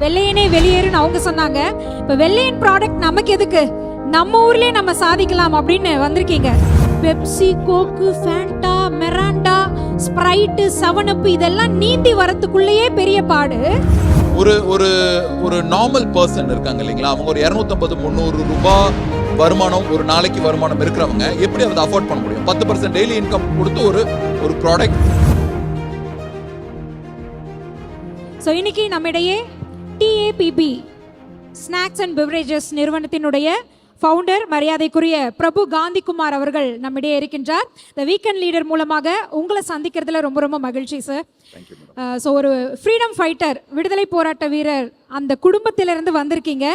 வெள்ளையனே வெளியேறுன்னு அவங்க சொன்னாங்க. இப்போ வெள்ளையன் ப்ராடக்ட் நமக்கு எதுக்கு? நம்ம ஊர்லயே நம்ம சாதிக்கலாம் அப்படின்னு வந்திருக்கீங்க. Pepsi Coke Fanta Mirinda Sprite Seven Up இதெல்லாம் நீந்தி வரத்துக்குள்ளேயே பெரிய பாடு. ஒரு ஒரு ஒரு நார்மல் பர்சன் இருக்காங்க இல்லைங்களா? அவங்க ஒரு இரநூத்தம்பது முந்நூறு ரூபாய் வருமானம் ஒரு நாளைக்கு வருமானம் இருக்கிறவங்க எப்படி அதை அஃபோர்ட் பண்ண முடியும்? பத்து பர்சன்ட் டெய்லி இன்கம் கொடுத்து ஒரு ஒரு ப்ராடக்ட் ஸோ இன்னைக்கு நம்மிடையே டிஏபிபி ஸ்நாக்ஸ் அண்ட் பெவரேஜஸ் நிறுவனத்தினுடைய ஃபவுண்டர் மரியாதைக்குரிய பிரபு காந்திகுமார் அவர்கள் நம்மிடையே இருக்கின்றார். இந்த வீக்கெண்ட் லீடர் மூலமாக உங்களை சந்திக்கிறதுல ரொம்ப ரொம்ப மகிழ்ச்சி சார் ஸோ ஒரு ஃப்ரீடம் ஃபைட்டர் விடுதலை போராட்ட வீரர் அந்த குடும்பத்திலிருந்து வந்திருக்கீங்க.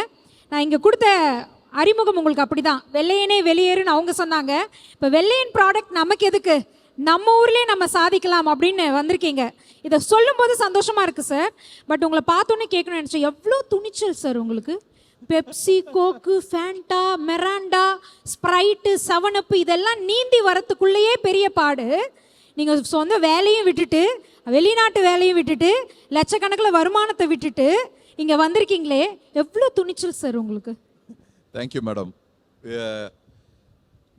நான் இங்கே கொடுத்த அறிமுகம் உங்களுக்கு அப்படிதான். வெள்ளையனே வெளியேறுன்னு அவங்க சொன்னாங்க. இப்போ வெள்ளையன் ப்ராடக்ட் நமக்கு எதுக்கு? நம்ம ஊர்லேயே நம்ம சாதிக்கலாம் அப்படின்னு வந்திருக்கீங்க. இதை சொல்லும்போது சந்தோஷமாக இருக்குது சார் பட் உங்களை பார்த்தோன்னே கேட்கணும்னு நினச்சேன். எவ்வளோ துணிச்சல் சார் உங்களுக்கு? Pepsi Coke Fanta Mirinda Sprite Seven Up இதெல்லாம் நீந்தி வரத்துக்குள்ளேயே பெரிய பாடு. நீங்கள் சொந்த வேலையும் விட்டுட்டு வெளிநாட்டு வேலையும் விட்டுட்டு லட்சக்கணக்கில் வருமானத்தை விட்டுட்டு இங்கே வந்திருக்கீங்களே. எவ்வளோ துணிச்சல் சார் உங்களுக்கு? தேங்க்யூ மேடம்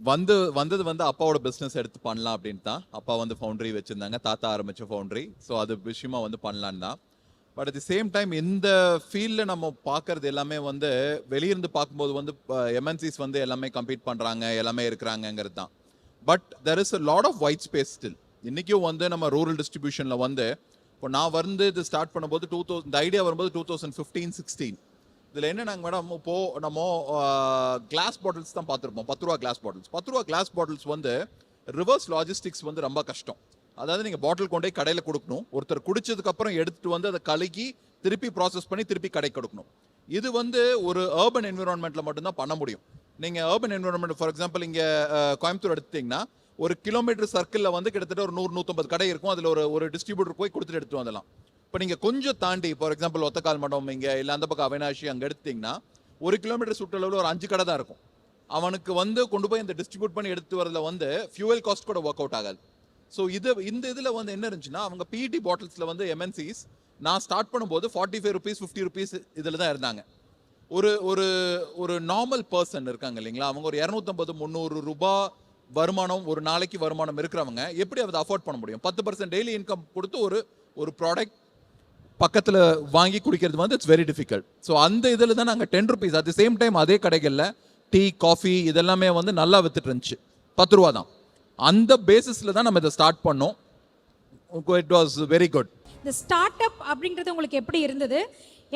வந்து வந்தது வந்து அப்பாவோட பிஸ்னஸ் எடுத்து பண்ணலாம் அப்படின்னு தான். அப்பா வந்து ஃபவுண்டரி வச்சுருந்தாங்க. தாத்தா ஆரம்பித்த ஃபவுண்டரி ஸோ அது விஷயமா வந்து பண்ணலான்னு தான். But at the same time இந்த ஃபீல்டில் நம்ம பார்க்கறது எல்லாமே வந்து வெளியிருந்து பார்க்கும்போது வந்து எம்என்சிஸ் வந்து எல்லாமே கம்ப்ளீட் பண்ணுறாங்க எல்லாமே இருக்கிறாங்கங்கிறது தான். But there is a lot of white space still இன்றைக்கும் வந்து நம்ம ரூரல் டிஸ்ட்ரிபியூஷனில் வந்து இப்போ நான் வந்து இது ஸ்டார்ட் பண்ணும்போது டூ தௌசண்ட் இந்த ஐடியா வரும்போது டூ தௌசண்ட் ஃபிஃப்டீன் சிக்ஸ்டீன் இதில் என்னன்னாங்க மேடம் இப்போ நம்ம கிளாஸ் பாட்டில்ஸ் தான் பார்த்துருப்போம். பத்து ரூபா கிளாஸ் பாட்டில்ஸ் பத்து ரூபா கிளாஸ் பாட்டில்ஸ் வந்து ரிவர்ஸ் லாஜிஸ்டிக்ஸ் வந்து ரொம்ப கஷ்டம். அதாவது நீங்கள் பாட்டில் கொண்டே கடையில் கொடுக்கணும். ஒருத்தர் குடிச்சதுக்கப்புறம் எடுத்துகிட்டு வந்து அதை கழுகி திருப்பி ப்ராசஸ் பண்ணி திருப்பி கடை கொடுக்கணும். இது வந்து ஒரு அர்பன் என்விரான்மெண்ட்டில் மட்டும்தான் பண்ண முடியும். நீங்கள் அர்பன் என்விரான்மெண்ட் ஃபார் எக்ஸாம்பிள் இங்கே கோயம்புத்தூர் எடுத்தீங்கன்னா ஒரு கிலோமீட்டர் சர்க்கிளில் வந்து கிட்டத்தட்ட ஒரு நூறு நூற்றம்பது கடை இருக்கும். அதில் ஒரு ஒரு டிஸ்ட்ரிபியூட்டர் போய் கொடுத்துட்டு எடுத்துகிட்டு வந்துடலாம். இப்போ நீங்கள் கொஞ்சம் தாண்டி ஃபார் எக்ஸாம்பிள் ஒத்தக்கால் மடம் இங்கே இல்லை அந்த பக்கம் அவினாஷி அங்கே எடுத்தீங்கன்னா ஒரு கிலோமீட்டர் சுற்றளவில் ஒரு அஞ்சு கடை தான் இருக்கும். அவனுக்கு வந்து கொண்டு போய் இந்த டிஸ்ட்ரிபியூட் பண்ணி எடுத்து வரதுல வந்து ஃபியூவல் காஸ்ட் கூட ஒர்க் அவுட் ஆகாது. ஸோ இது இந்த இதில் வந்து என்ன இருந்துச்சுன்னா அவங்க பிஇடி பாட்டில்ஸில் வந்து எம்என்சிஸ் நான் ஸ்டார்ட் பண்ணும்போது forty five rupees fifty rupees இதில் தான் இருந்தாங்க. ஒரு ஒரு ஒரு நார்மல் பர்சன் இருக்காங்க இல்லைங்களா அவங்க ஒரு இரநூத்தம்பது முந்நூறு ரூபாய் வருமானம் ஒரு நாளைக்கு வருமானம் இருக்கிறவங்க எப்படி அதை அஃபோர்ட் பண்ண முடியும்? பத்து பர்சன்ட் டெய்லி இன்கம் கொடுத்து ஒரு ஒரு ப்ராடக்ட் பக்கத்தில் வாங்கி குடிக்கிறது வந்து இட்ஸ் வெரி டிஃபிகல்ட் ஸோ அந்த இதில் தான் நாங்கள் ten rupees at the same time அதே கடைகளில் டீ காஃபி இதெல்லாமே வந்து நல்லா வித்துட்டு இருந்துச்சு. பத்து ரூபா தான். அந்த பேசிஸில் தான் நம்ம இதை ஸ்டார்ட் பண்ணோம். இட் வாஸ் வெரி குட் இந்த ஸ்டார்ட் அப் அப்படின்றது உங்களுக்கு எப்படி இருந்தது?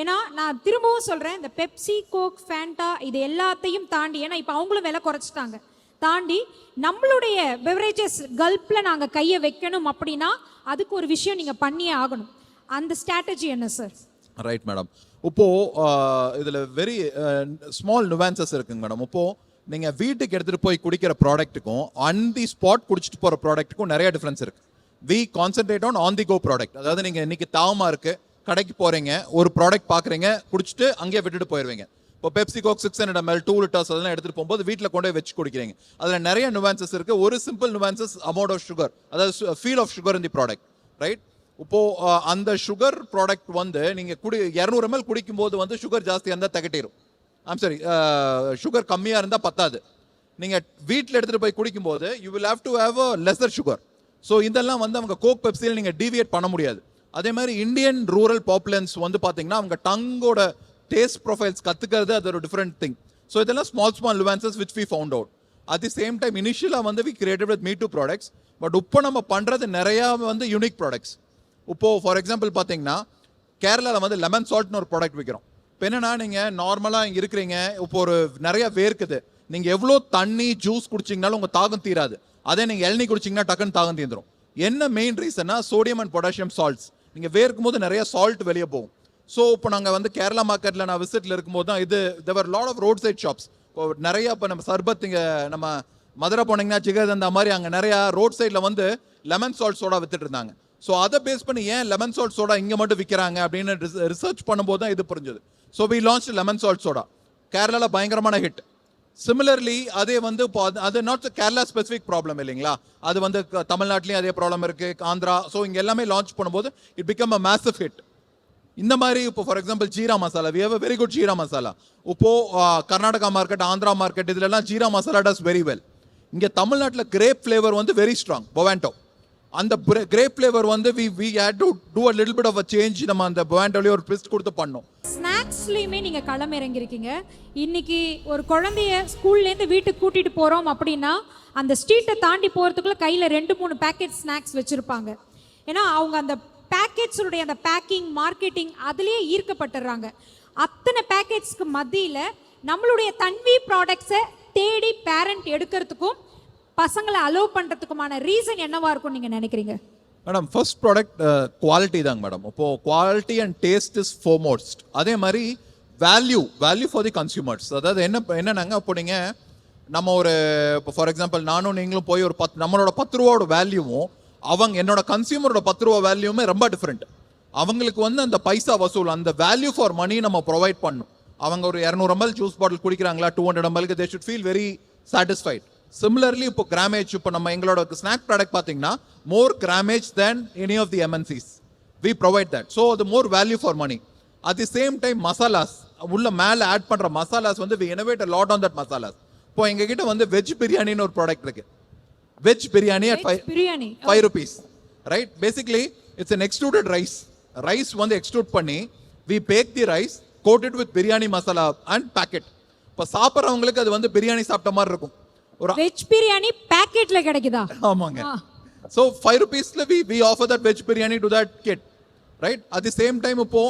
ஏன்னா நான் திரும்பவும் சொல்கிறேன் இந்த பெப்சி கோக் ஃபேண்டா இது எல்லாத்தையும் தாண்டி ஏன்னா இப்போ அவங்களும் விலை குறைச்சிட்டாங்க. தாண்டி நம்மளுடைய பெவரேஜஸ் கல்ப்பில் நாங்கள் கையை வைக்கணும் அப்படின்னா அதுக்கு ஒரு விஷயம் நீங்கள் பண்ணியே ஆகணும். அந்த ஸ்ட்ராட்டஜி என்ன சார் ரைட் மேடம் இப்போ இதில் வெரி ஸ்மால் நுவான்சஸ் இருக்குங்க மேடம் இப்போ நீங்கள் வீட்டுக்கு எடுத்துகிட்டு போய் குடிக்கிற ப்ராடக்ட்டுக்கும் ஆன் தி ஸ்பாட் குடிச்சிட்டு போகிற ப்ராடக்ட்டுக்கும் நிறைய டிஃப்ரென்ஸ் இருக்கு. We concentrate on on the go product அதாவது நீங்கள் இன்னைக்கு தாமா இருக்கு கடைக்கு போறீங்க ஒரு ப்ராடக்ட் பார்க்குறீங்க குடிச்சிட்டு அங்கேயே விட்டுட்டு போயிடுவீங்க இப்போ Pepsi Coke six hundred ml two litres அதெல்லாம் எடுத்துகிட்டு போகும்போது வீட்டில் கொண்டு போய் வச்சு குடிக்கிறீங்க. அதில் நிறைய நுவான்சஸ் இருக்குது ஒரு simple nuances amount of sugar அதாவது feel of sugar in the product right இப்போ அந்த சுகர் ப்ராடக்ட் வந்து நீங்கள் குடி இரநூறு எம்எல் குடிக்கும்போது வந்து சுகர் ஜாஸ்தியாக இருந்தால் தகட்டிடும் ஆம் சரி சுகர் கம்மியாக இருந்தால் பத்தாது. நீங்கள் வீட்டில் எடுத்துகிட்டு போய் குடிக்கும்போது you will have to have a lesser sugar so இதெல்லாம் வந்து அவங்க கோக் பெப்சியில் நீங்கள் டீவியேட் பண்ண முடியாது. அதே மாதிரி இந்தியன் ரூரல் பாப்புலன்ஸ் வந்து பார்த்தீங்கன்னா அவங்க டங்கோட டேஸ்ட் ப்ரொஃபைல்ஸ் கற்றுக்கிறது அது ஒரு டிஃப்ரெண்ட் திங் ஸோ இதெல்லாம் small small nuances which we found out at the same time இனிஷியலாக வந்து we created with me too products but இப்போ நம்ம பண்ணுறது நிறையா வந்து யூனிக் ப்ராடக்ட்ஸ் இப்போது ஃபார் எக்ஸாம்பிள் பார்த்தீங்கன்னா கேரளாவில் வந்து லெமன் சால்ட்னு ஒரு ப்ராடக்ட் விற்கிறோம் இப்போ என்னன்னா நீங்கள் நார்மலாக இங்கே இருக்கிறீங்க இப்போ ஒரு நிறைய வேர்க்குது. நீங்கள் எவ்வளோ தண்ணி ஜூஸ் குடிச்சிங்கனாலும் உங்கள் தாகம் தீராது. அதே நீங்கள் இளநீ குடிச்சிங்கன்னா டக்குன்னு தாகம் தீந்துரும். என்ன மெயின் ரீசன்னா சோடியம் அண்ட் பொட்டாசியம் சால்ட்ஸ் நீங்கள் வேர்க்கும் போது நிறைய சால்ட் வெளியே போகும். ஸோ இப்போ நாங்கள் வந்து கேரளா மார்க்கெட்டில் நான் விசிட்டில் இருக்கும்போது தான் இது there were lot of roadside shops இப்போ நிறையா இப்போ நம்ம சர்பத் இங்கே நம்ம மதுரை போனீங்கன்னா ஜிகர் அந்த மாதிரி அங்கே நிறையா ரோட் சைடில் வந்து லெமன் சால்ட் சோடா வித்துட்டு இருந்தாங்க. ஸோ அதை பேஸ் பண்ணி ஏன் லெமன் சால்ட் சோடா இங்கே மட்டும் விற்கிறாங்க அப்படின்னு ரிசர்ச் பண்ணும்போது தான் இது புரிஞ்சது. So we launch lemon salt soda கேரளாவில் பயங்கரமான ஹிட் சிமிலர்லி அதே வந்து இப்போ அது- நாட் கேரளா ஸ்பெசிஃபிக் ப்ராப்ளம் இல்லைங்களா? அது வந்து தமிழ்நாட்டிலையும் அதே ப்ராப்ளம் இருக்கு ஆந்திரா. ஸோ இங்கே எல்லாமே லான்ச் பண்ணும்போது it become a massive hit இந்த மாதிரி இப்போ for example jeera masala. We have very good jeera masala. இப்போ கர்நாடகா மார்க்கெட் ஆந்திரா மார்க்கெட் இதுலலாம் jeera masala does very well இங்கே தமிழ்நாட்டில் கிரேப் ஃப்ளேவர் வந்து வெரி ஸ்ட்ராங் பொவாண்டோ அந்த கிரேப் ஃப்ளேவர் வந்து we we had to do a little bit of a change நம்ம அந்த பொவாண்டோலயே ஒரு ட்விஸ்ட் கொடுத்து பண்ணோம். ஸ்நாக்ஸ்லேயுமே நீங்கள் களம் இறங்கியிருக்கீங்க. இன்னைக்கு ஒரு குழந்தைய ஸ்கூல்லேருந்து வீட்டுக்கு கூட்டிகிட்டு போகிறோம் அப்படின்னா அந்த ஸ்ட்ரீட்டை தாண்டி போறதுக்குள்ள கையில் ரெண்டு மூணு பேக்கெட் ஸ்நாக்ஸ் வச்சுருப்பாங்க. ஏன்னா அவங்க அந்த பேக்கெட்ஸுடைய அந்த பேக்கிங் மார்க்கெட்டிங் அதுலேயே ஈர்க்கப்பட்டுடுறாங்க அத்தனை பேக்கெட்ஸ்க்கு மத்தியில் நம்மளுடைய தன்வி ப்ராடக்ட்ஸை தேடி பேரண்ட் எடுக்கிறதுக்கும் பசங்களை அலோவ் பண்ணுறதுக்குமான ரீசன் என்னவா இருக்கும் நீங்கள் நினைக்கிறீங்க? மேடம் ஃபர்ஸ்ட் ப்ராடக்ட் குவாலிட்டி தாங்க மேடம் இப்போ quality and taste is foremost அதே மாதிரி value value for the consumers அதாவது என்ன என்னன்னாங்க அப்போ நீங்கள் நம்ம ஒரு இப்போ ஃபார் எக்ஸாம்பிள் நானும் நீங்களும் போய் ஒரு பத்து நம்மளோட பத்து ரூபாவோட வேல்யூவும் அவங்க என்னோட கன்சியூமரோட பத்து ரூபா வேல்யூமே ரொம்ப டிஃப்ரெண்ட் அவங்களுக்கு வந்து அந்த பைசா வசூல் அந்த வேல்யூ ஃபார் மணி நம்ம ப்ரொவைட் பண்ணணும் அவங்க ஒரு இரநூறு எம்எல் ஜூஸ் பாட்டில் குடிக்கிறாங்களா two hundred எம்எல்க்கு they should feel very satisfied similarly இப்போ கிராமேஜ் இப்போ நம்ம எங்களோட ஸ்நாக் ப்ராடக்ட் பார்த்தீங்கன்னா more grammage than any of the MNCs we provide that so அது more value for money at the same time masalas உள்ள மேலே add பண்ணுற மசாலாஸ் வந்து we innovate lot on that masalas இப்போ எங்ககிட்ட வந்து வெஜ் பிரியாணின்னு ஒரு ப்ராடக்ட் இருக்கு. Veg biryani at five biryani. Five rupees right basically it's an extruded rice rice வந்து எக்ஸ்ட்ரூட் பண்ணி we pack the rice coated with biryani masala and packet இப்போ சாப்பிட்றவங்களுக்கு அது வந்து பிரியாணி சாப்பிட்ட மாதிரி இருக்கும். ஒரு வெஜ் பிரியாணி பேக்கெட்ல கிடைக்குதா? ஆமாங்க. So five ருபீஸ்ல we we offer that veg biryani to that kid right at the same time இப்போ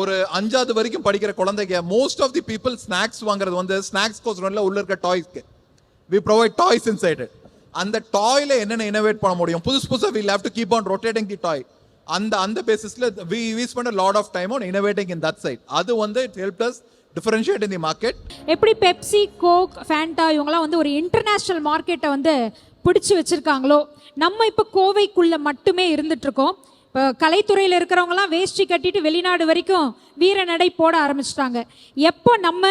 ஒரு அஞ்சாவது வரைக்கும் படிக்கிற குழந்தைங்க most of the people snacks வாங்குறது வந்து ஸ்நாக்ஸ் கோஸ்ல உள்ள இருக்க டாய்ஸ்க்கு வி ப்ரொவைட் டாய்ஸ் இன்சைட் அந்த டாய்ல என்னென்ன இனோவேட் பண்ண முடியும்? புதுசு புதுசாக we have to keep on rotating the toy அந்த அந்த பேசிஸ்ல we we spend lot of time on innovating in that side அது வந்து it help us differentiate in the market எப்படி பெப்சி கோக் ஃபேண்டா இவங்கலாம் வந்து ஒரு இன்டர்நேஷ்னல் மார்க்கெட்டை வந்து பிடிச்சு வச்சிருக்காங்களோ நம்ம இப்போ கோவைக்குள்ள மட்டுமே இருந்துட்டு இருக்கோம் இப்போ கலைத்துறையில் இருக்கிறவங்கலாம் வேஷ்டி கட்டிட்டு வெளிநாடு வரைக்கும் வீர நடை போட ஆரம்பிச்சிட்டாங்க. எப்போ நம்ம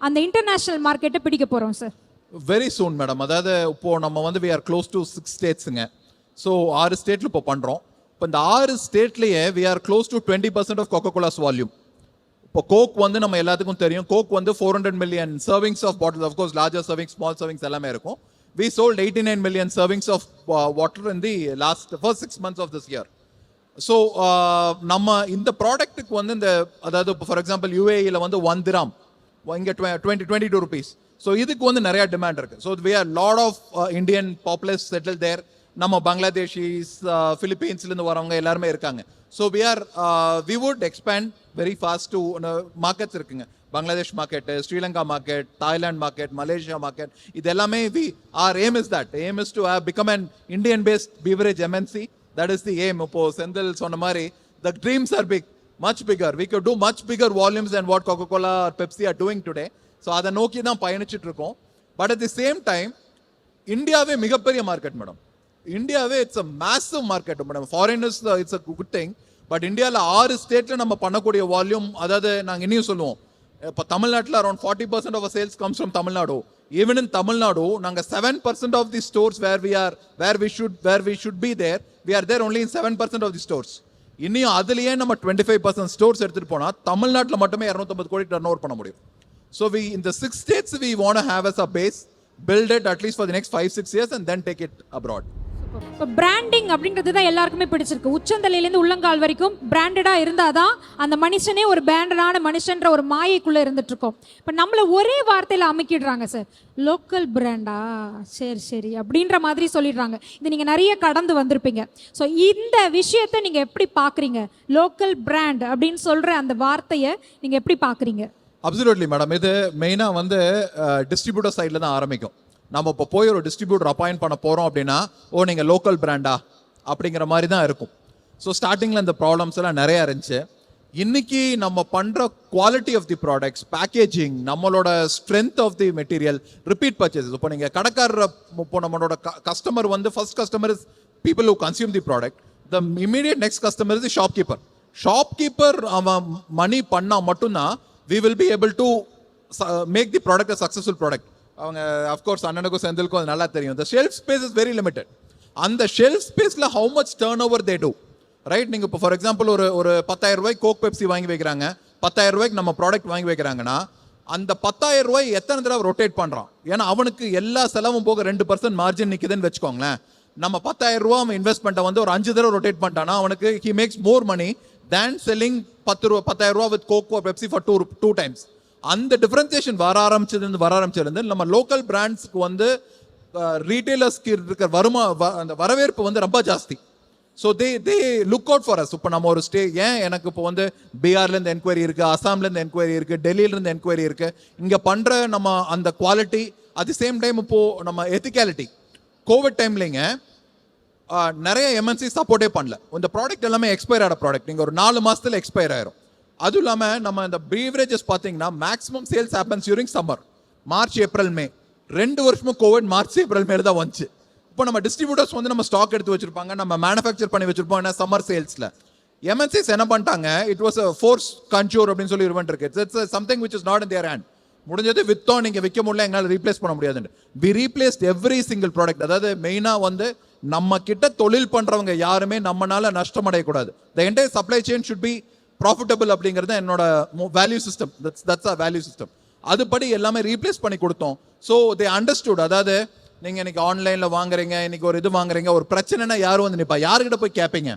அந்த இன்டர்நேஷ்னல் மார்க்கெட்டை பிடிக்க போகிறோம் சார் வெரி சூன் மேடம் அதாவது இப்போ நம்ம வந்து we are close to six ஸ்டேட்ஸுங்க so ஆறு ஸ்டேட்ல இப்போ பண்றோம். இப்போ இந்த ஆறு ஸ்டேட்லயே we are close to twenty percent of Coca Cola's volume இப்போ கோக் வந்து நம்ம எல்லாத்துக்கும் தெரியும். கோக் வந்து four hundred million servings of bottle of course larger servings small servings எல்லாமே இருக்கும். We sold eighty nine million servings of water in the last first six months of this year so நம்ம இந்த ப்ராடக்ட்டுக்கு வந்து இந்த அதாவது இப்போ for example யூஏஇயில் வந்து one dirham இங்கே twenty twenty two rupees so இதுக்கு வந்து நிறையா டிமாண்ட் இருக்குது so we are lot of Indian populars settle there நம்ம பங்களாதேஷிஸ் ஃபிலிப்பீன்ஸ்லேருந்து uh, வரவங்க எல்லாருமே இருக்காங்க. So we are we would expand very fast to markets இருக்குங்க. Bangladesh market Sri Lanka market Thailand market Malaysia market இது எல்லாமே we are aim is that aim is to have become and Indian based beverage MNC that is the aim இப்போ செந்தில் சொன்ன மாதிரி the dreams are big much bigger we could do much bigger volumes and what Coca Cola or pepsi are doing so அதை நோக்கி தான் பயணிச்சுட்டு இருக்கோம். But at the same time இந்தியாவே மிகப்பெரிய மார்க்கெட் மேடம் இந்தியாவே it's a massive market madam foreigners it's a good thing but இந்தியாவில் ஆறு ஸ்டேட்ல நம்ம பண்ணக்கூடிய வால்யூம் அதாவது நாங்கள் இனியும் சொல்லுவோம். இப்போ தமிழ்நாட்டில் around forty percent of sales comes from Tamil Nadu even in Tamil Nadu நாங்கள் seven percent of the stores where we are where we should where we should be there we are there only in seven percent of the stores இன்னும் அதுலேயே நம்ம twenty five percent stores எடுத்துகிட்டு போனா தமிழ்நாட்டில் மட்டுமே இரநூத்தம்பது கோடி டர்ன் ஓவர் பண்ண முடியும். ஸோ வி இந்த six states we want have us a base build it at least for the next five six years and then take it abroad இப்போ பிராண்டிங் அப்படின்றது தான் எல்லாருக்குமே பிடிச்சிருக்கு. உச்சந்தலையிலேருந்து உள்ளங்கால் வரைக்கும் பிராண்டடாக இருந்தால் தான் அந்த மனுஷனே ஒரு பிராண்டடான மனுஷன்ற ஒரு மாயைக்குள்ளே இருந்துட்டுருக்கோம். இப்போ நம்மளை ஒரே வார்த்தையில் அமைக்கிடுறாங்க சார் லோக்கல் பிராண்டா சரி சரி. அப்படின்ற மாதிரி சொல்லிடுறாங்க. இது நீங்கள் நிறைய கடந்து வந்திருப்பீங்க. ஸோ இந்த விஷயத்தை நீங்கள் எப்படி பார்க்குறீங்க லோக்கல் பிராண்ட் அப்படின்னு சொல்கிற அந்த வார்த்தையை நீங்கள் எப்படி பார்க்குறீங்க அப்சல்யூட்லி மேடம் இது மெயினாக வந்து டிஸ்ட்ரிபியூட்டர் சைடில் தான் ஆரம்பிக்கும். நம்ம இப்போ போய் ஒரு டிஸ்ட்ரிபியூட்டர் அப்பாயிண்ட் பண்ண போகிறோம் அப்படின்னா ஓ நீங்கள் லோக்கல் பிராண்டா அப்படிங்கிற மாதிரி தான் இருக்கும். ஸோ ஸ்டார்டிங்கில் இந்த ப்ராப்ளம்ஸ் எல்லாம் நிறையா இருந்துச்சு. இன்னைக்கு நம்ம பண்ணுற quality of the products packaging நம்மளோட strength of the material repeat purchases இப்போ நீங்கள் கடைக்காரர் இப்போ நம்மளோட கஸ்டமர் வந்து first customer is people who consume the product the immediate next customer is shopkeeper shopkeeper அவன் மணி பண்ணால் மட்டும்தான் we will be able to make the product a successful product அவங்க அஃப்கோர்ஸ் அண்ணனுக்கும் செந்திலுக்கும் அது நல்லா தெரியும். The shelf space is very limited அந்த ஷெல்ஃப் ஸ்பேஸில் how much turnover they do right நீங்கள் இப்போ ஃபார் எக்ஸாம்பிள் ஒரு ஒரு பத்தாயிரம் ரூபாய் கோக் பெப்சி வாங்கி வைக்கிறாங்க. பத்தாயிரம் ரூபாய்க்கு நம்ம ப்ராடக்ட் வாங்கி வைக்கிறாங்கன்னா அந்த பத்தாயிரம் ரூபாய் எத்தனை தடவை ரொட்டேட் பண்ணுறான் ஏன்னா அவனுக்கு எல்லா செலவும் போக ரெண்டு பர்சன்ட் மார்ஜின் நிற்குதுன்னு வச்சுக்கோங்களேன். நம்ம பத்தாயிரம் ரூபா அவன் இன்வெஸ்ட்மெண்ட்டை வந்து ஒரு அஞ்சு தடவை ரொட்டேட் பண்ணிட்டானா அவனுக்கு he makes more money than selling பத்து ரூபா பத்தாயிரம் ரூபா with Coke Pepsi for two two times அந்த டிஃப்ரென்சியேஷன் வர ஆரம்பிச்சதுலேருந்து வர ஆரம்பிச்சதுலேருந்து நம்ம லோக்கல் பிராண்ட்ஸுக்கு வந்து ரீட்டைலர்ஸ்க்கு இருக்கிற வருமா வ- அந்த வரவேற்பு வந்து ரொம்ப ஜாஸ்தி. So they they look out for us இப்போ நம்ம ஒரு ஸ்டே ஏன் எனக்கு இப்போ வந்து பீகார்லேருந்து என்கொயரி இருக்குது அசாம்லேருந்து என்கொயரி இருக்குது டெல்லியிலேருந்து என்கொயரி இருக்குது இங்கே பண்ணுற நம்ம அந்த quality at the same time இப்போது நம்ம எத்திக்காலிட்டி கோவிட் டைம்லேங்க நிறைய எம்என்சி சப்போர்ட்டே பண்ணல. இந்த ப்ராடக்ட் எல்லாமே எக்ஸ்பயர் ஆகிற ப்ராடக்ட் நீங்கள் ஒரு நாலு மாதத்தில் எக்ஸ்பயர் ஆயிரும். அதுவும் இல்லாமல் நம்ம இந்த பீவரேஜஸ் பார்த்தீங்கன்னா maximum sales happens during summer March April May ரெண்டு வருஷமும் கோவிட் மார்ச் ஏப்ரல் மேல தான் வந்துச்சு. இப்போ நம்ம டிஸ்ட்ரிபியூட்டர்ஸ் வந்து நம்ம ஸ்டாக் எடுத்து வச்சிருப்பாங்க. நம்ம மேனுஃபேக்சர் பண்ணி வச்சிருப்போம். என்ன சம்மர் சேல்ஸில் எம்என்சிஸ் என்ன பண்ணிட்டாங்க? இட் வாஸ் அ ஃபோர்ஸ் கன்சூர் அப்படின்னு சொல்லி இருவன் இருக்கு. It's something which is not in their hand முடிஞ்சது வித்தோம். நீங்கள் விற்க முடியல எங்களால் ரீப்ளேஸ் பண்ண முடியாதுன்னு we replaced every single product அதாவது மெயினாக வந்து நம்ம கிட்ட தொழில் பண்ணுறவங்க யாருமே நம்மனால நஷ்டம் அடையக்கூடாது. The entire supply chain should be profitable அப்படிங்கிறது என்னோட value system that's that's a value system அதுபடி எல்லாமே ரீப்ளேஸ் பண்ணி கொடுத்தோம். ஸோ தே அண்டர்ஸ்டுட் அதாவது நீங்கள் இன்னைக்கு ஆன்லைனில் வாங்குறீங்க இன்னைக்கு ஒரு இது வாங்குறீங்க ஒரு பிரச்சனைனா யாரும் வந்து நிற்பா யாருக்கிட்ட போய் கேட்பீங்க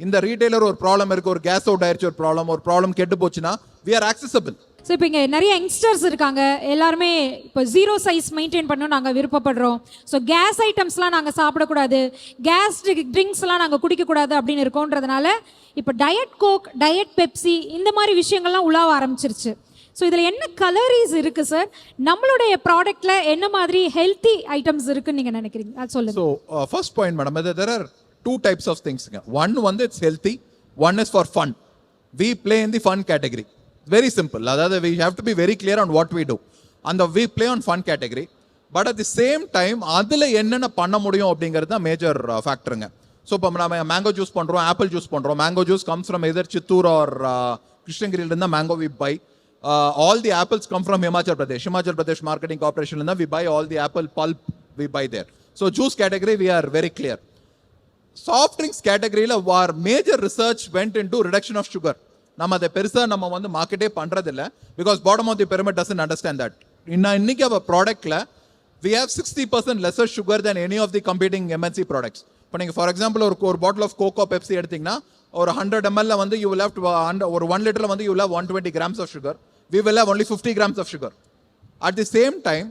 இந்த ரீட்டைலர் ஒரு ப்ராப்ளம் இருக்குது ஒரு கேஸ் அவுட் ஆயிடுச்சு ஒரு ப்ராப்ளம் ஒரு ப்ராப்ளம் கெட்டு போச்சுன்னா வி ஆர் ஆக்சசபிள் ஸோ இப்போ இங்கே நிறைய யங்ஸ்டர்ஸ் இருக்காங்க. எல்லாருமே இப்போ ஜீரோ சைஸ் மெயின்டைன் பண்ணணும் நாங்கள் விருப்பப்படுறோம். ஸோ கேஸ் ஐட்டம்ஸ்லாம் நாங்கள் சாப்பிடக்கூடாது. கேஸ் ட்ரிங்க்ஸ்லாம் நாங்கள் குடிக்கக்கூடாது அப்படின்னு இருக்கோன்றதுனால இப்போ டயட் கோக் டயட் பெப்சி இந்த மாதிரி விஷயங்கள்லாம் உலாவ ஆரம்பிச்சிருச்சு. ஸோ இதில் என்ன கலரிஸ் இருக்குது சார் நம்மளுடைய ப்ராடக்ட்டில் என்ன மாதிரி ஹெல்த்தி ஐட்டம்ஸ் இருக்குன்னு நீங்கள் நினைக்கிறீங்க? அது சொல்லுங்கள் first point uh, first point, madam, there there are two types of things. One, one it's healthy. One fun for fun. We play in the very simple அதாவது we have to be very clear on what we do அந்த we play on fun category but at the same time அதில் என்னென்ன பண்ண முடியும் அப்படிங்கிறது தான் major ஃபேக்டருங்க so இப்போ நம்ம மேங்கோ ஜூஸ் பண்ணுறோம் ஆப்பிள் ஜூஸ் பண்ணுறோம் mango juice comes from either Chittoor or கிருஷ்ணகிரியிலேருந்து தான் mango we buy all the apples come from Himachal Pradesh Himachal Pradesh marketing கார்பரேஷன்ல we buy all the apple pulp we buy there so juice category we are very clear soft drinks கேட்டகரியில் where major research went into reduction of sugar நம்ம அதை பெருசாக நம்ம வந்து மார்க்கெட்டே பண்ணுறதில்ல because bottom of the pyramid doesn't understand that இன்னும் இன்னைக்கு அவள் ப்ராடக்ட்டில் we have sixty percent lesser sugar than any of the competing MNC products இப்போ நீங்கள் ஃபார் எக்ஸாம்பிள் ஒரு ஒரு பாட்டில் ஆஃப் கோகோ பெப்சி எடுத்தீங்கன்னா ஒரு ஹண்ட்ரட் எம்எல்ல வந்து யூ வில் ஹேவ் ஒரு ஒன் லிட்டரில் வந்து you will one twenty grams of sugar we will have only fifty grams of sugar at the same time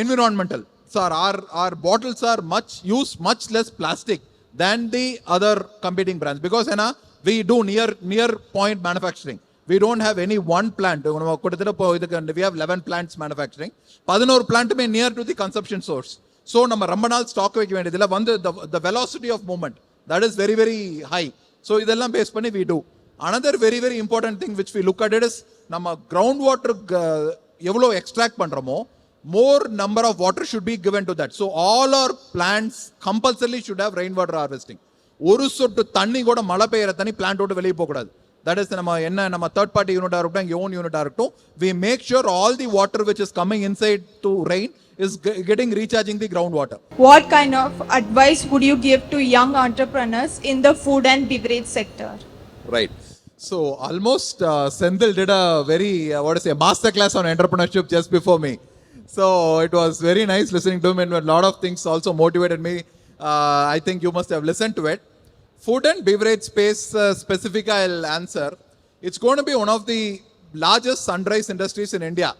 environmental sir are are bottles are much use much less plastic than the other competing brands because ஏன்னா we do near near point manufacturing we don't have any one plant நம்ம கிட்டத்தட்ட இப்போ இதுக்கு we have eleven plants manufacturing பதினோரு பிளான்ட்டுமே near to the consumption source so நம்ம ரொம்ப நாள் stock வைக்க வேண்டியதில்லை வந்து the velocity of movement that is very very high so இதெல்லாம் பேஸ் பண்ணி we do another very very important thing which we look at it is நம்ம ground water எவ்வளோ எக்ஸ்ட்ராக்ட் பண்ணுறோமோ more number of water should be given to that so all our plans compulsory should have rain water harvesting ஒரு சொட்டு தண்ணி கூட மழை பெய்யற தண்ணி plant விட்டு வெளியே போகக்கூடாது தட் இஸ் நம்ம என்ன நம்ம தேர்ட் பார்ட்டி யூனிட்டாக இருக்கட்டும் எங்கள் ஓன் யூனிட்டாக இருக்கட்டும் we make sure all the water which is coming inside to rain is getting recharging the ground water What kind of advice would you give to young entrepreneurs in the food and beverage sector? Right. So almost uh, Sendil did a very uh, what to say master class on entrepreneurship just before me. So it was very nice listening to him, and a lot of things also motivated me. Uh, I think you must have listened to it. Food and beverage space uh, specific, I'll answer. It's going to be one of the largest sunrise industries in India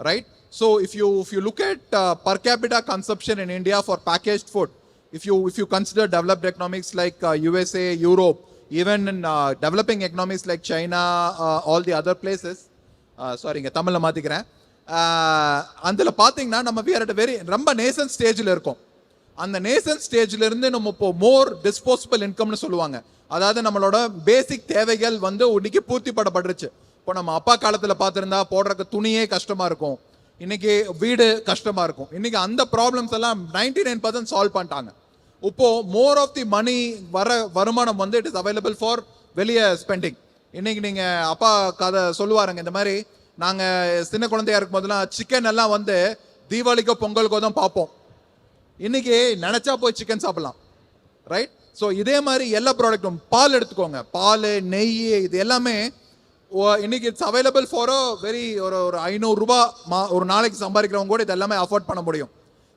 right? So if you if you look at uh, per capita consumption in India for packaged food, if you if you consider developed economies like uh, USA, Europe, even in uh, developing economies like China, uh, all the other places, uh, sorry, இங்க தமிழ்ல மாத்திக்கிறேன் அதில் பார்த்தீங்கன்னா நம்ம we are at a very ரொம்ப நேசன் ஸ்டேஜில் இருக்கோம் அந்த நேசன் ஸ்டேஜ்லேருந்து நம்ம இப்போ மோர் டிஸ்போசபிள் இன்கம்னு சொல்லுவாங்க. அதாவது நம்மளோட பேசிக் தேவைகள் வந்து இன்னைக்கு பூர்த்திப்படப்பட்டுருச்சு இப்போ நம்ம அப்பா காலத்தில் பார்த்துருந்தா போடுறக்கு துணியே கஷ்டமாக இருக்கும். இன்னைக்கு வீடு கஷ்டமாக இருக்கும். இன்னைக்கு அந்த ப்ராப்ளம்ஸ் எல்லாம் நைன்டி நைன் பர்சன்ட் சால்வ் பண்ணிட்டாங்க. இப்போ மோர் ஆஃப் தி மணி வர வருமானம் வந்து இட் இஸ் அவைலபிள் ஃபார் வெளியே ஸ்பெண்டிங் இன்னைக்கு நீங்கள் அப்பா கதை சொல்லுவாருங்க இந்த மாதிரி நாங்கள் சின்ன குழந்தையா இருக்கும் போதெல்லாம் சிக்கன் எல்லாம் வந்து தீபாவளிக்கோ பொங்கலுக்கோ தான் பார்ப்போம். இன்னைக்கு நினைச்சா போய் சிக்கன் சாப்பிடலாம். ரைட் ஸோ இதே மாதிரி எல்லா ப்ராடக்ட்டும் பால் எடுத்துக்கோங்க. பால் நெய் இது எல்லாமே இன்னைக்கு it's available for a very ஒரு ஒரு ஐநூறுரூபா மா ஒரு நாளைக்கு சம்பாதிக்கிறவங்க கூட இது எல்லாமே அஃபோர்ட் பண்ண முடியும்.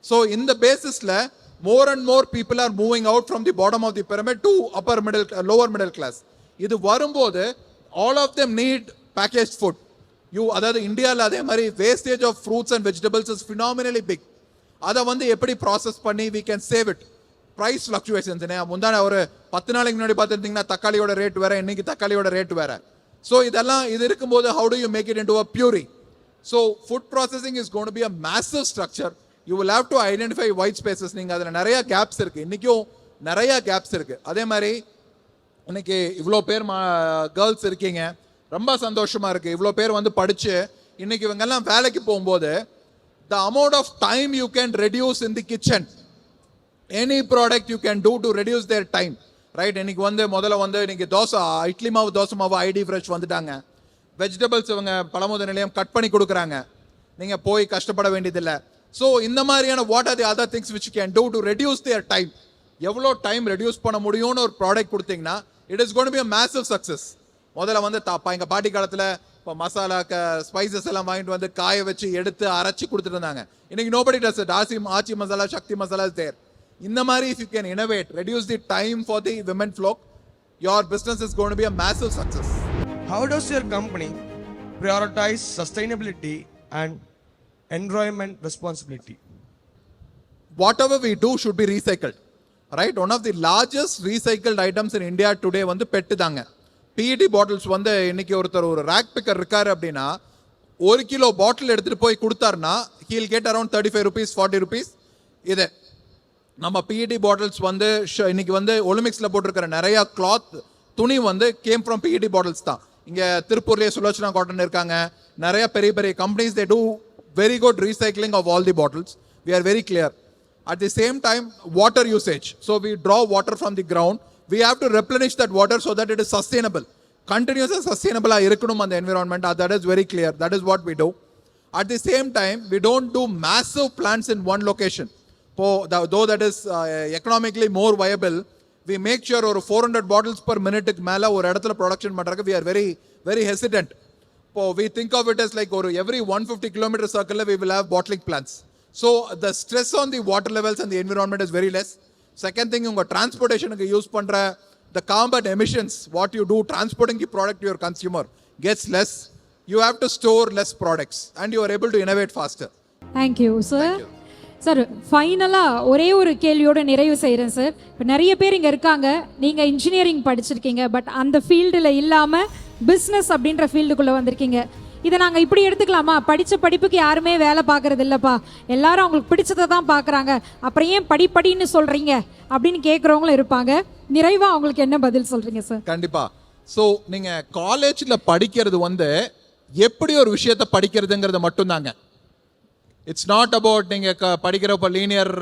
ஸோ இந்த பேசிஸில் more and more people are moving out from the bottom of the pyramid to upper middle lower middle class இது வரும்போது all of them need package food you அதாவது இந்தியாவில் அதே மாதிரி wastage of fruits and vegetables is phenomenally big அதை வந்து எப்படி process பண்ணி we can save it price fluctuations முந்தான ஒரு பத்து நாளைக்கு முன்னாடி பார்த்துருந்தீங்கன்னா தக்காளியோட ரேட் வேற இன்னைக்கு தக்காளியோட ரேட் வேற. ஸோ இதெல்லாம் இது இருக்கும்போது how do you make it into a puree so food processing is gonna be a massive structure you will have to identify white spaces நீங்கள் அதில் நிறைய கேப்ஸ் இருக்கு. இன்றைக்கும் நிறைய கேப்ஸ் இருக்கு. அதே மாதிரி இன்னைக்கு இவ்வளோ பேர் கேர்ள்ஸ் இருக்கீங்க. ரொம்ப சந்தோஷமா இருக்கு. இவ்வளோ பேர் வந்து படிச்சு இன்னைக்கு இவங்கெல்லாம் வேலைக்கு போகும்போது the amount of time you can reduce in the kitchen any product you can do to reduce their time right இன்னைக்கு வந்து முதல்ல வந்து இன்னைக்கு தோசை இட்லி மாவு தோசை மாவு ஐடி ஃப்ரெஷ் வந்துட்டாங்க. வெஜிடபிள்ஸ் இவங்க பழமுத நிலையம் கட் பண்ணி கொடுக்குறாங்க. நீங்கள் போய் கஷ்டப்பட வேண்டியதில்லை. ஸோ இந்த மாதிரியான what are the other things which can do to reduce their time எவ்வளோ டைம் ரெடியூஸ் பண்ண முடியும்னு ஒரு ப்ராடக்ட் கொடுத்தீங்கன்னா it is gonna be a massive success முதல்ல வந்து தாப்பா எங்கள் பாட்டி காலத்தில் இப்போ மசாலா க ஸ்பைசஸ் எல்லாம் வாங்கிட்டு வந்து காய வச்சு எடுத்து அரைச்சி கொடுத்துட்டு இருந்தாங்க இன்னைக்கு நோபடி டஸ் இட் ஆசி ஆச்சி மசாலா சக்தி மசாலா தேர் இந்த மாதிரி if you can innovate reduce the time for the women folk your business is gonna be a massive success How does your company prioritize sustainability and environment responsibility? whatever we do should be recycled right one of the largest recycled items in india today வந்து PET தாங்க PET bottles வந்து இன்னைக்கு ஒருத்தர் ஒரு rack bigger இருக்காரு அப்படின்னா ஒரு kilo பாட்டில் எடுத்துகிட்டு போய் கொடுத்தாருன்னா he'll get around thirty five rupees forty rupees இது நம்ம பிஇடி பாட்டில்ஸ் வந்து இன்னைக்கு வந்து ஒலிம்பிக்ஸில் போட்டிருக்கிற நிறையா கிளாத் துணி வந்து கேம் ஃப்ரம் பிஇடி பாட்டில்ஸ் தான். இங்கே திருப்பூர்லேயே சுலோச்சனா காட்டன் இருக்காங்க. நிறைய பெரிய பெரிய companies they do very good recycling of all the bottles we are very clear at the same time water usage so we draw water from the ground we have to replenish that water so that it is sustainable கண்டினியூஸாக சஸ்டைனபிளாக இருக்கணும் அந்த environment that is very clear that is what we do at the same time we don't do massive plants in one location po the- though that is uh, economically more viable we make sure ஒரு 400 bottles per minute க்கு மேல ஒரு இடத்துல production பண்றதுக்கு we are very very hesitant இப்போ we think of it as like ஒரு every 150 kilometer circle we will have bottling plants so the stress on the water levels and the environment is very less second thing உங்க transportationக்கு use the carbon emissions what you do transporting the product to your consumer gets less you have to store less products and you are able to innovate faster thank you sir sir ஃபைனலாக ஒரே ஒரு கேள்வியோட நிறைவு செய்கிறேன் sir இப்போ நிறைய பேர் இங்கே இருக்காங்க நீங்கள் இன்ஜினியரிங் படிச்சிருக்கீங்க பட் அந்த ஃபீல்டில் இல்லாமல் பிஸ்னஸ் அப்படின்ற ஃபீல்டுக்குள்ளே வந்திருக்கீங்க இதை நாங்கள் இப்படி எடுத்துக்கலாமா? படித்த படிப்புக்கு யாருமே வேலை பார்க்குறது இல்லைப்பா எல்லாரும் அவங்களுக்கு பிடிச்சதை தான் பார்க்குறாங்க. அப்புறம் ஏன் படிப்படின்னு சொல்கிறீங்க அப்படின்னு கேட்குறவங்களும் இருப்பாங்க. நிறைவாக அவங்களுக்கு என்ன பதில் சொல்கிறீங்க சார் கண்டிப்பாக ஸோ நீங்கள் காலேஜில் படிக்கிறது வந்து எப்படி ஒரு விஷயத்தை படிக்கிறதுங்கிறது மட்டும்தாங்க. இட்ஸ் நாட் அபவுட் நீங்கள் க- படிக்கிறப்ப லீனியர்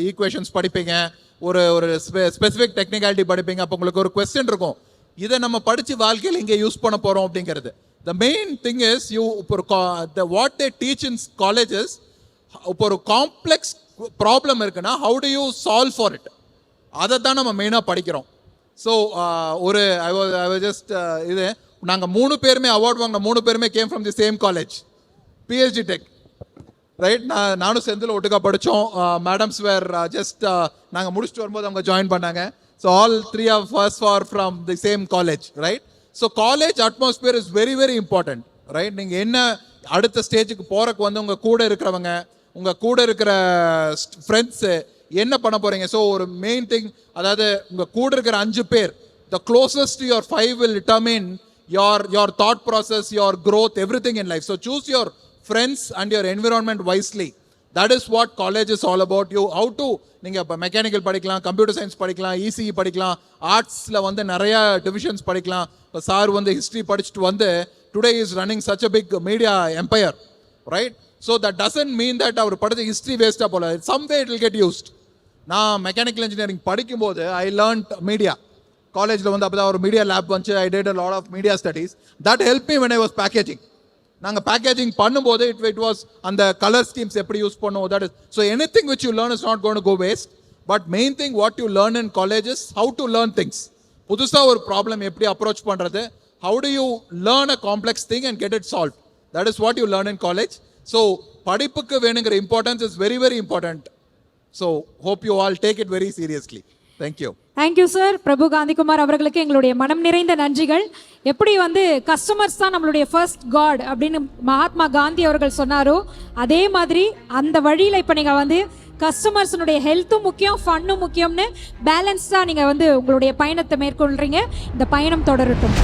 ஈக்குவேஷன்ஸ் படிப்பீங்க. ஒரு ஒரு ஸ்பெ ஸ்பெசிஃபிக் டெக்னிக்காலிட்டி படிப்பீங்க. அப்போ உங்களுக்கு ஒரு கொஸ்டின் இருக்கும். இதை நம்ம படித்து வாழ்க்கையில் இங்கே யூஸ் பண்ண போகிறோம் அப்படிங்கிறது. The main thing is you இப்போ ஒரு the what they teach in colleges இப்போ ஒரு காம்ப்ளெக்ஸ் ப்ராப்ளம் இருக்குன்னா how do you solve for it அதை தான் நம்ம மெயினாக படிக்கிறோம். ஸோ uh, ஒரு I was I was just இது நாங்கள் மூணு பேருமே அவார்ட் வாங்கின மூணு பேருமே came from the same college PhD tech right நான் நானும் செந்தில் ஒட்டுக்கா படித்தோம் மேடம்ஸ் வேர் ஜஸ்ட் நாங்கள் முடிச்சுட்டு வரும்போது அவங்க ஜாயின் பண்ணாங்க. So all three of first for from the same college right so college atmosphere is very very important right நீங்கள் என்ன அடுத்த ஸ்டேஜுக்கு போகிறக்கு வந்து உங்கள் கூட இருக்கிறவங்க உங்கள் கூட இருக்கிற ஃப்ரெண்ட்ஸு என்ன பண்ண போகிறீங்க ஸோ ஒரு மெயின் திங் அதாவது உங்கள் கூட இருக்கிற அஞ்சு பேர் the closest your five will determine your your thought process your growth everything in life so choose your friends and your environment wisely that is what college is all about you how do நீங்கள் இப்போ mechanical படிக்கலாம் computer science படிக்கலாம் ECE படிக்கலாம் ஆர்ட்ஸில் வந்து நிறையா divisions படிக்கலாம். இப்போ sir வந்து ஹிஸ்ட்ரி படிச்சுட்டு வந்து today is running such a big media empire right so that doesn't mean that அவர் படித்த ஹிஸ்ட்ரி வேஸ்ட்டாக போல. Some way it will get used நான் மெக்கானிக்கல் இன்ஜினியரிங் படிக்கும்போது ஐ லேர்ன்ட் மீடியா காலேஜில் வந்து அப்போ தான் ஒரு மீடியா லேப் வந்துச்சு. I did a lot of media studies that help me when I was packaging நாங்கள் பேக்கேஜிங் பண்ணும்போது இட் இட் வாஸ் அந்த கலர் ஸ்கீம்ஸ் எப்படி யூஸ் பண்ணுவோம் that is so anything which you learn is not gonna go waste but main thing what you learn in college is how to learn things புதுசாக ஒரு problem எப்படி approach பண்ணுறது how do you learn a complex thing and get it solve that is what you learn in college so படிப்புக்கு வேணுங்கிற importance is very very important so hope you all take it very seriously thank you thank you sir Prabhu Gandhikumar அவர்களுக்கு எங்களுடைய மனம் நிறைந்த நன்றிகள். எப்படி வந்து customers தான் நம்மளுடைய ஃபர்ஸ்ட் காட் அப்படின்னு மகாத்மா காந்தி அவர்கள் சொன்னாரோ அதே மாதிரி அந்த வழியில் இப்போ நீங்கள் வந்து கஸ்டமர்ஸினுடைய ஹெல்த்தும் முக்கியம் ஃபன்னும் முக்கியம்னு பேலன்ஸ்டாக நீங்கள் வந்து உங்களுடைய பயணத்தை மேற்கொள்கிறீங்க இந்த பயணம் தொடரட்டும்.